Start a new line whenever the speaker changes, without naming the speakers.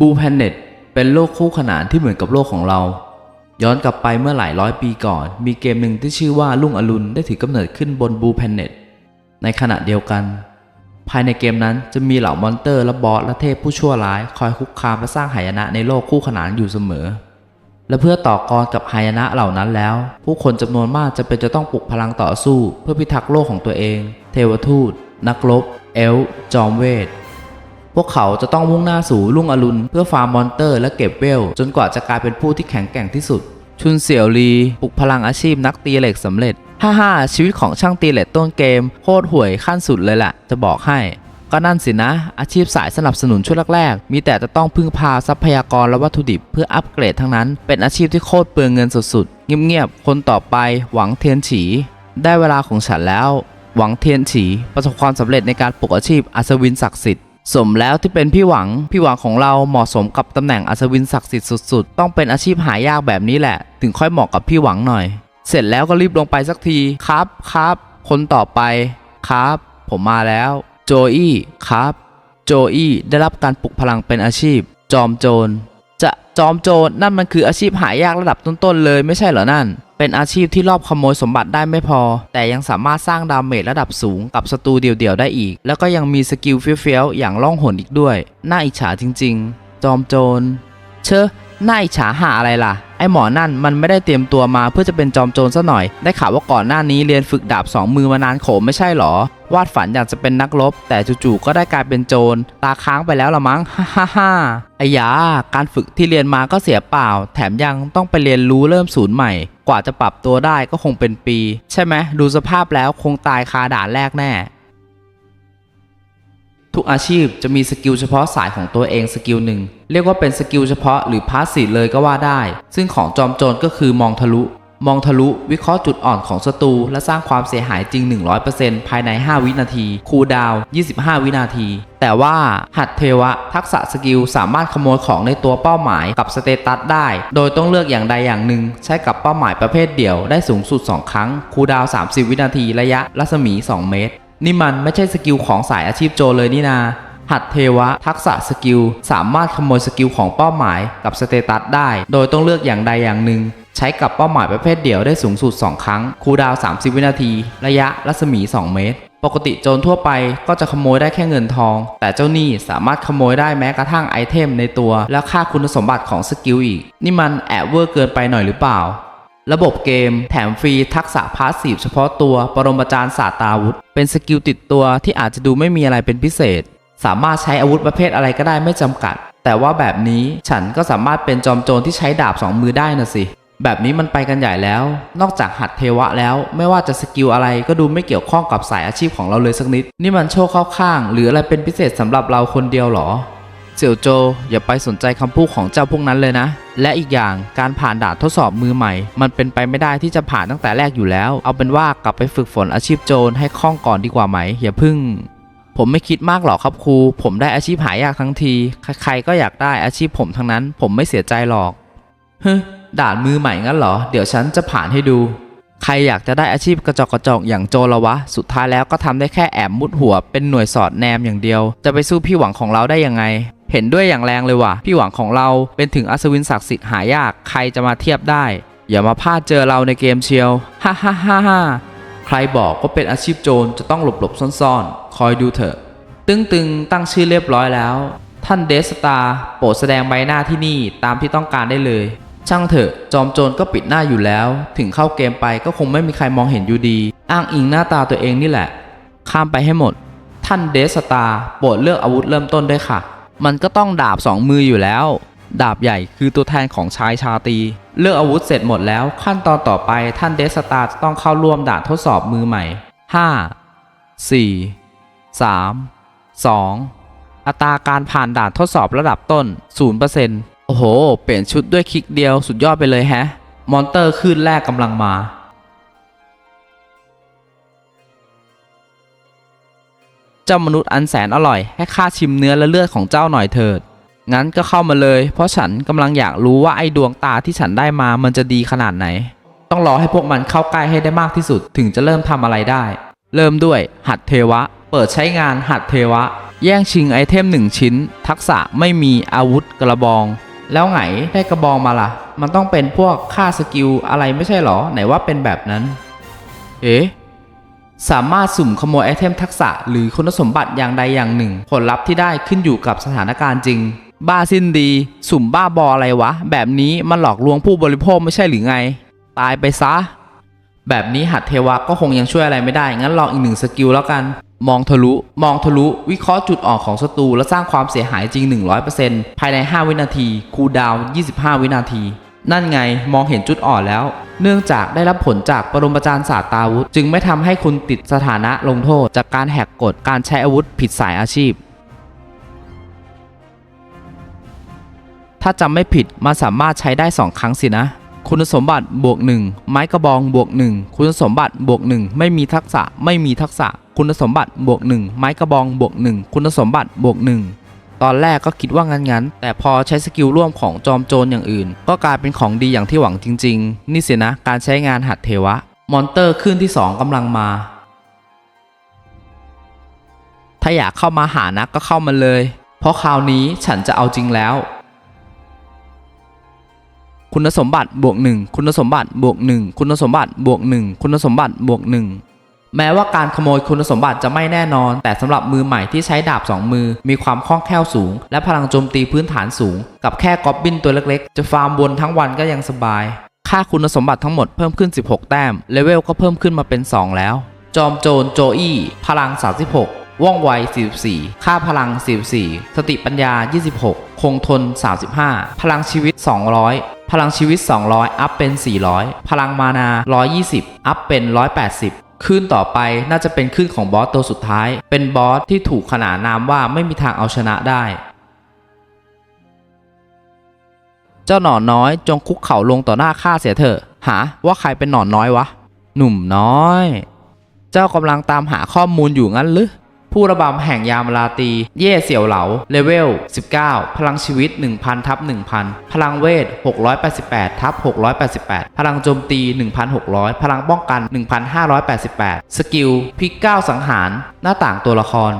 บูแพนเน็ตเป็นโลกคู่ขนานที่เหมือนกับโลกของเรา ย้อนกลับไปเมื่อหลายร้อยปีก่อน มีเกมหนึ่งที่ชื่อว่าลุ่งอรุณได้ถือกำเนิดขึ้นบนบูแพนเน็ตในขณะเดียวกัน ภายในเกมนั้นจะมีเหล่ามอนเตอร์และบอสและเทพผู้ชั่วร้าย คอยคุกคามและสร้างหายนะในโลกคู่ขนานอยู่เสมอ และเพื่อต่อกรกับหายนะเหล่านั้นแล้ว ผู้คนจำนวนมากจะเป็นจะต้องปลุกพลังต่อสู้ เพื่อพิทักษ์โลกของตัวเอง เทวทูต นักรบ เอลจอมเวท พวกเขาจะต้องมุ่งหน้าสู่ลุ่งอรุณเพื่อฟาร์มมอนเตอร์และเก็บเวล จนกว่าจะกลายเป็นผู้ที่แข็งแกร่งที่สุด ชุนเสี่ยวลีปลุกพลังอาชีพนักตีเหล็กสำเร็จฮ่าฮ่าชีวิตของช่างตีเหล็กต้นเกมโคตรห่วยขั้นสุดเลยแหละจะบอกให้ ก็นั่นสินะ อาชีพสายสนับสนุนช่วงแรกๆมีแต่จะต้องพึ่งพาทรัพยากรและวัตถุดิบเพื่ออัปเกรดทั้งนั้น เป็นอาชีพที่โคตรเปลืองเงินสุดๆเงียบๆคนต่อไปหวังเทียนฉี ได้เวลาของฉันแล้ว หวังเทียนฉี ประสบความสำเร็จในการปลุกอาชีพอัศวินศักดิ์สิทธิ์ สมแล้วที่เป็นพี่หวัง พี่หวังของเราเหมาะสมกับตำแหน่งอัศวินศักดิ์สิทธิ์สุดๆ ต้องเป็นอาชีพหายากแบบนี้แหละ ถึงค่อยเหมาะกับพี่หวังหน่อย เสร็จแล้วก็รีบลงไปสักที ครับครับ คนต่อไป ครับ ผมมาแล้ว โจอี้ ครับ โจอี้ได้รับการปลุกพลังเป็นอาชีพ จอมโจร จอมโจรนั่นมันคืออาชีพหายากระดับต้นๆเลยไม่ใช่เหรอนั่น เป็นอาชีพที่รอบขโมยสมบัติได้ไม่พอ แต่ยังสามารถสร้างดาเมจระดับสูงกับศัตรูเดี่ยวๆได้อีก แล้วก็ยังมีสกิลเฟี้ยวๆอย่างล่องหนอีกด้วย น่าอิจฉาจริง ๆ จอมโจร เชอะน่าอิจฉาหาอะไรล่ะ ไอหมอนั่นมันไม่ได้เตรียมตัวมาเพื่อจะเป็นจอมโจรซะหน่อย ได้ข่าวว่าก่อนหน้านี้เรียนฝึกดาบสองมือมานานโขไม่ใช่หรอ วาดฝันอยากจะเป็นนักรบ แต่จู่ๆก็ได้กลายเป็นโจร ตาค้างไปแล้วละมั้ง ฮ่าฮ่าฮ่าไอ้ยา การฝึกที่เรียนมาก็เสียเปล่า แถมยังต้องไปเรียนรู้เริ่มศูนย์ใหม่ กว่าจะปรับตัวได้ก็คงเป็นปี ใช่ไหม ดูสภาพแล้วคงตายคาด่านแรกแน่ทุกอาชีพจะมีสกิลเฉพาะสายของตัวเองสกิลหนึ่ง เรียกว่าเป็นสกิลเฉพาะหรือพาสซีเลยก็ว่าได้ ซึ่งของจอมโจรก็คือมองทะลุ มองทะลุวิเคราะห์จุดอ่อนของศัตรูและสร้างความเสียหายจริง 100%ภายใน 5 วินาที คูลดาวน์25 วินาที แต่ว่าหัดเทวะ ทักษะสกิลสามารถขโมยของในตัวเป้าหมายกับสเตตัสได้ โดยต้องเลือกอย่างใดอย่างหนึ่ง ใช้กับเป้าหมายประเภทเดี่ยวได้สูงสุด 2 ครั้ง คูลดาวน์30 วินาทีระยะรัศมี 2 เมตร นี่มันไม่ใช่สกิลของสายอาชีพโจเลยนี่นาหัดเทวะ ทักษะสกิล สามารถขโมยสกิลของเป้าหมายกับสเตตัสได้ โดยต้องเลือกอย่างใดอย่างหนึ่ง ใช้กับเป้าหมายประเภทเดี่ยวได้สูงสุด 2 ครั้ง คูดาว 30 วินาที ระยะรัศมี 2 เมตร ปกติโจรทั่วไปก็จะขโมยได้แค่เงินทอง แต่เจ้านี่สามารถขโมยได้แม้กระทั่งไอเทมในตัว และค่าคุณสมบัติของสกิลอีก นี่มันแอบเวอร์เกินไปหน่อยหรือเปล่า ระบบเกม แถมฟรีทักษะพาสซีฟเฉพาะตัวปรมาจารย์ศาสตราวุธ เป็นสกิลติดตัวที่อาจจะดูไม่มีอะไรเป็นพิเศษ สามารถใช้อาวุธประเภทอะไรก็ได้ไม่จำกัด แต่ว่าแบบนี้ฉันก็สามารถเป็นจอมโจรที่ใช้ดาบสองมือได้นะสิ แบบนี้มันไปกันใหญ่แล้ว นอกจากหัดเทวะแล้ว ไม่ว่าจะสกิลอะไรก็ดูไม่เกี่ยวข้องกับสายอาชีพของเราเลยสักนิด นี่มันโชคเข้าข้าง หรืออะไรเป็นพิเศษสำหรับเราคนเดียวหรอ เสี่ยวโจ อย่าไปสนใจคำพูดของเจ้าพวกนั้นเลยนะ และอีกอย่างการผ่านด่านทดสอบมือใหม่ มันเป็นไปไม่ได้ที่จะผ่านตั้งแต่แรกอยู่แล้ว เอาเป็นว่ากลับไปฝึกฝนอาชีพโจรให้คล่องก่อนดีกว่าไหมอย่าพึ่งผมไม่คิดมากหรอกครับครู ผมได้อาชีพหายากทั้งที ใครๆก็อยากได้อาชีพผมทั้งนั้น ผมไม่เสียใจหรอก เฮ้ ด่านมือใหม่งั้นเหรอ เดี๋ยวฉันจะผ่านให้ดู ใครอยากจะได้อาชีพกระจอกกระจอกอย่างโจละวะ สุดท้ายแล้วก็ทำได้แค่แอบมุดหัว เป็นหน่วยสอดแนมอย่างเดียว จะไปสู้พี่หวังของเราได้ยังไง เห็นด้วยอย่างแรงเลยว่ะ พี่หวังของเราเป็นถึงอัศวินศักดิ์สิทธิ์หายาก ใครจะมาเทียบได้ อย่ามาพลาดเจอเราในเกมเชียว ฮ่าฮ่าฮ่าฮ่าใครบอกว่าเป็นอาชีพโจรจะต้องหลบหลบซ่อนๆ คอยดูเถอะ ตึงตึงๆตั้งชื่อเรียบร้อยแล้ว ท่านเดสตาร์โปรดแสดงใบหน้าที่นี่ตามที่ต้องการได้เลย ช่างเถอะ จอมโจรก็ปิดหน้าอยู่แล้ว ถึงเข้าเกมไปก็คงไม่มีใครมองเห็นอยู่ดี อ้างอิงหน้าตาตัวเองนี่แหละ ข้ามไปให้หมด ท่านเดสตาโปรดเลือกอาวุธเริ่มต้นด้วยค่ะ มันก็ต้องดาบสองมืออยู่แล้ว ดาบใหญ่คือตัวแทนของชายชาตี เลือกอาวุธเสร็จหมดแล้ว ขั้นตอนต่อไปท่านเดสตาจะต้องเข้าร่วมด่านทดสอบมือใหม่ 5 4 3 2 อัตราการผ่านด่านทดสอบระดับต้น 0% โอ้โห เปลี่ยนชุดด้วยคลิกเดียวสุดยอดไปเลยแฮะ มอนเตอร์คลื่นแรกกำลังมา เจ้ามนุษย์อันแสนอร่อย ให้ข้าชิมเนื้อและเลือดของเจ้าหน่อยเถิด งั้นก็เข้ามาเลย เพราะฉันกำลังอยากรู้ว่าไอ้ดวงตาที่ฉันได้มามันจะดีขนาดไหน ต้องรอให้พวกมันเข้าใกล้ให้ได้มากที่สุดถึงจะเริ่มทำอะไรได้ เริ่มด้วย หัดเทวะ เปิดใช้งานหัดเทวะ แย่งชิงไอเทม1ชิ้น ทักษะไม่มีอาวุธกระบอง แล้วไงได้กระบองมาล่ะ มันต้องเป็นพวกค่าสกิลอะไรไม่ใช่หรอ ไหนว่าเป็นแบบนั้น เอ๊ะสามารถสุ่มขโมยไอเทมทักษะหรือคุณสมบัติอย่างใดอย่างหนึ่ง ผลลัพธ์ที่ได้ขึ้นอยู่กับสถานการณ์จริง บ้าสิ้นดี สุ่มบ้าบออะไรวะ แบบนี้มันหลอกลวงผู้บริโภคไม่ใช่หรือไง ตายไปซะ แบบนี้หัดเทวะก็คงยังช่วยอะไรไม่ได้ งั้นลองอีกหนึ่งสกิลแล้วกัน มองทะลุ มองทะลุ วิเคราะห์จุดอ่อนของศัตรูและสร้างความเสียหายจริง 100%ภายใน 5 วินาที คูลดาวน์25 วินาที นั่นไงมองเห็นจุดอ่อนแล้ว เนื่องจากได้รับผลจากปรมาจารย์ศาสตราวุธ จึงไม่ทำให้คุณติดสถานะลงโทษ จากการแหกกฎการใช้อาวุธผิดสายอาชีพ ถ้าจำไม่ผิดมันสามารถใช้ได้ 2 ครั้งสินะคุณสมบัติบวก 1 ไม้กระบองบวก 1 คุณสมบัติบวก 1 ไม่มีทักษะไม่มีทักษะ คุณสมบัติบวก1ไม้กระบองบวก1คุณสมบัติบวก1ตอนแรกก็คิดว่างั้นๆ แต่พอใช้สกิลร่วมของจอมโจรอย่างอื่น ก็กลายเป็นของดีอย่างที่หวังจริง ๆ นี่สินะการใช้งานหัดเทวะ มอนเตอร์ขึ้นที่ 2กำลังมา ถ้าอยากเข้ามาหานะก็เข้ามาเลย เพราะคราวนี้ฉันจะเอาจริงแล้ว คุณสมบัติบวก1คุณสมบัติบวก1คุณสมบัติบวก1คุณสมบัติบวก1 แม้ว่าการขโมยคุณสมบัติจะไม่แน่นอน แต่สำหรับมือใหม่ที่ใช้ดาบ 2 มือ มีความคล่องแคล่วสูง และพลังโจมตีพื้นฐานสูง กับแค่ก๊อบบินตัวเล็กๆ จะฟาร์มวนทั้งวันก็ยังสบาย ค่าคุณสมบัติทั้งหมดเพิ่มขึ้น 16 แต้ม เลเวลก็เพิ่มขึ้นมาเป็น 2 แล้ว จอมโจรโจอี้พลัง 36 ว่องไว 44 ค่าพลัง 44 สติปัญญา 26 คงทน 35 พลังชีวิต 200 พลังชีวิต 200 อัพเป็น 400 พลังมานา 120 อัพเป็น 180 ขึ้นต่อไปน่าจะเป็นขึ้นของบอสตัวสุดท้าย เป็นบอสที่ถูกขนานนามว่าไม่มีทางเอาชนะได้ เจ้าหนอนน้อยจงคุกเข่าลงต่อหน้าข้าเสียเถอะ หาว่าใครเป็นหนอนน้อยวะ หนุ่มน้อย เจ้ากำลังตามหาข้อมูลอยู่งั้นหรือ ผู้ระบำแห่งยามราตี เย่เสี่ยวเหลา เลเวล 19 พลังชีวิต 1000ทับ1000 พลังเวท 688ทับ688 พลังโจมตี 1600 พลังป้องกัน 1588 สกิลพิกก้าวสังหาร หน้าต่างตัวละคร